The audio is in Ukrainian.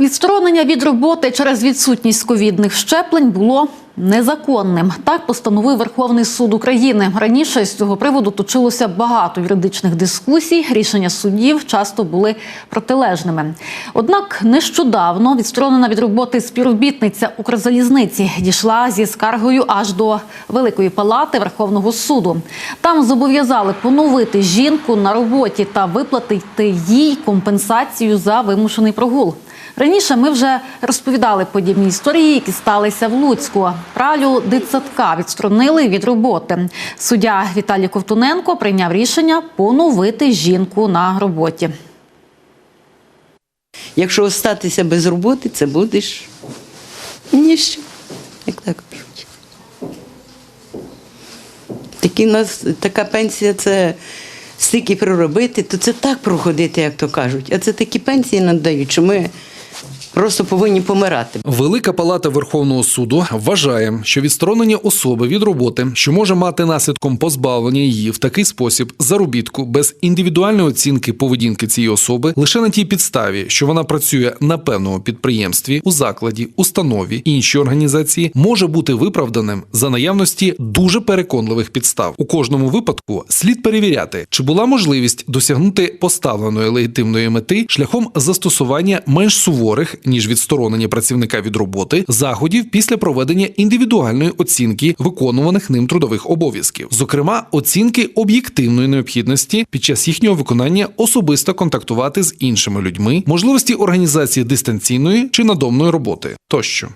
Відсторонення від роботи через відсутність ковідних щеплень було незаконним. Так постановив Верховний суд України. Раніше з цього приводу точилося багато юридичних дискусій. Рішення суддів часто були протилежними. Однак нещодавно відсторонена від роботи співробітниця Укрзалізниці дійшла зі скаргою аж до Великої палати Верховного суду. Там зобов'язали поновити жінку на роботі та виплатити їй компенсацію за вимушений прогул. Раніше ми вже розповідали подібні історії, які сталися в Луцьку. Пралю дитсадка відсторонили від роботи. Суддя Віталій Ковтуненко прийняв рішення поновити жінку на роботі. Якщо остатися без роботи, це будеш ніщо, як так кажуть. Такі нас, така пенсія це стільки проробити, то це так проходити, як то кажуть. А це такі пенсії надають, що ми просто повинні помирати. Велика палата Верховного суду вважає, що відсторонення особи від роботи, що може мати наслідком позбавлення її в такий спосіб заробітку без індивідуальної оцінки поведінки цієї особи, лише на тій підставі, що вона працює на певному підприємстві, у закладі, установі іншій організації, може бути виправданим за наявності дуже переконливих підстав. У кожному випадку слід перевіряти, чи була можливість досягнути поставленої легітимної мети шляхом застосування менш суворих ніж відсторонення працівника від роботи заходів після проведення індивідуальної оцінки виконуваних ним трудових обов'язків, зокрема оцінки об'єктивної необхідності під час їхнього виконання особисто контактувати з іншими людьми, можливості організації дистанційної чи надомної роботи тощо.